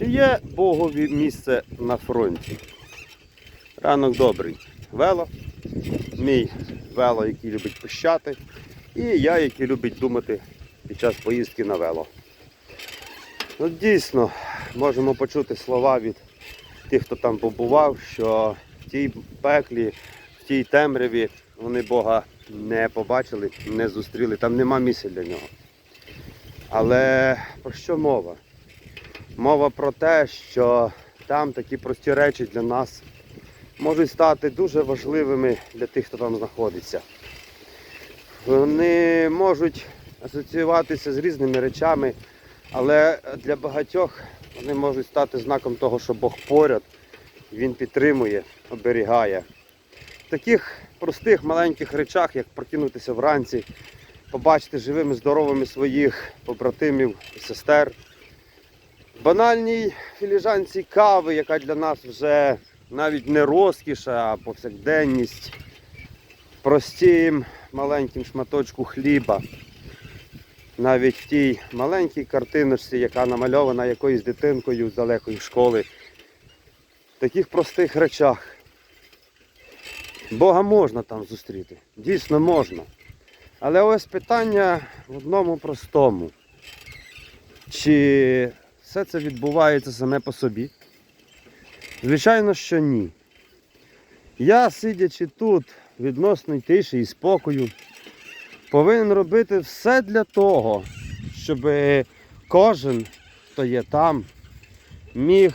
Чи є Богові місце на фронті? Ранок добрий. Вело. Мій вело, який любить пищати. І я, який любить думати під час поїздки на вело. Ну, дійсно, можемо почути слова від тих, хто там побував, що в тій пеклі, в тій темряві вони Бога не побачили, не зустріли, там нема місця для нього. Але про що мова? Мова про те, що там такі прості речі для нас можуть стати дуже важливими для тих, хто там знаходиться. Вони можуть асоціюватися з різними речами, але для багатьох вони можуть стати знаком того, що Бог поряд, Він підтримує, оберігає. В таких простих маленьких речах, як прокинутися вранці, побачити живими, здоровими своїх побратимів і сестер. Банальній філіжанці кави, яка для нас вже навіть не розкіш, а повсякденність. Простім маленьким шматочку хліба. Навіть в тій маленькій картиночці, яка намальована якоюсь дитинкою з далекої школи. В таких простих речах. Бога можна там зустріти. Дійсно можна. Але ось питання в одному простому. Чи все це відбувається саме по собі? Звичайно, що ні. Я, сидячи тут, відносно тиші і спокою, повинен робити все для того, щоб кожен, хто є там, міг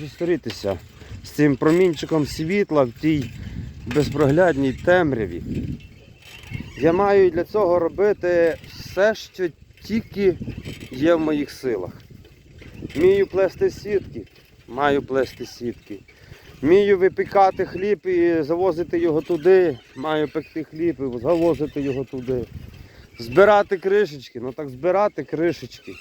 зустрітися з цим промінчиком світла в тій безпроглядній темряві. Я маю для цього робити все, що тільки є в моїх силах. Вмію плести сітки, маю плести сітки. Вмію випікати хліб і завозити його туди, маю пекти хліб і завозити його туди. Збирати кришечки, ну так збирати кришечки.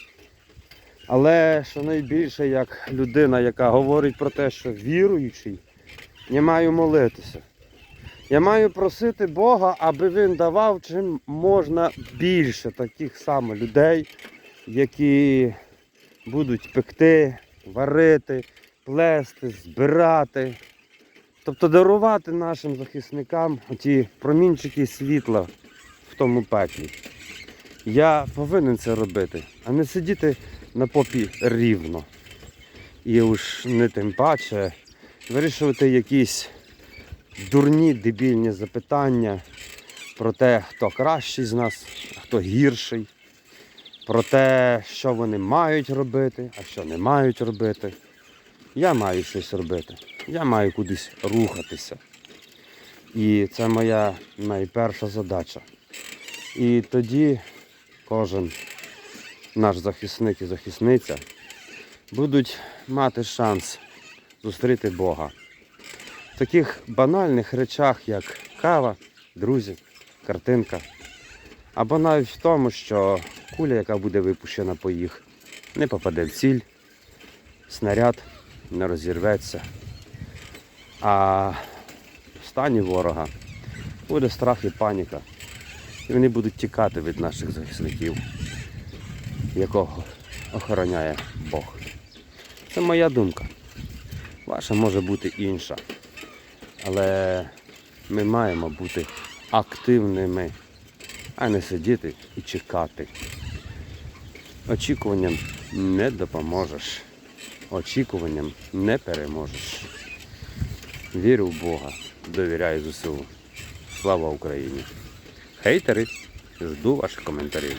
Але що найбільше, як людина, яка говорить про те, що віруючий, я маю молитися. Я маю просити Бога, аби він давав чим можна більше таких саме людей, які будуть пекти, варити, плести, збирати. Тобто дарувати нашим захисникам ті промінчики світла в тому пеклі. Я повинен це робити, а не сидіти на попі рівно. І уж не тим паче вирішувати якісь дурні дебільні запитання про те, хто кращий з нас, хто гірший, про те, що вони мають робити, а що не мають робити. Я маю щось робити. Я маю кудись рухатися. І це моя найперша задача. І тоді кожен наш захисник і захисниця будуть мати шанс зустріти Бога. В таких банальних речах, як кава, друзі, картинка. Або навіть в тому, що куля, яка буде випущена по їх, не попаде в ціль, снаряд не розірветься. А в стані ворога буде страх і паніка. І вони будуть тікати від наших захисників, якого охороняє Бог. Це моя думка. Ваша може бути інша. Але ми маємо бути активними, а не сидіти і чекати. Очікуванням не допоможеш. Очікуванням не переможеш. Вірю в Бога, довіряю ЗСУ. Слава Україні! Хейтери, жду ваших коментарів.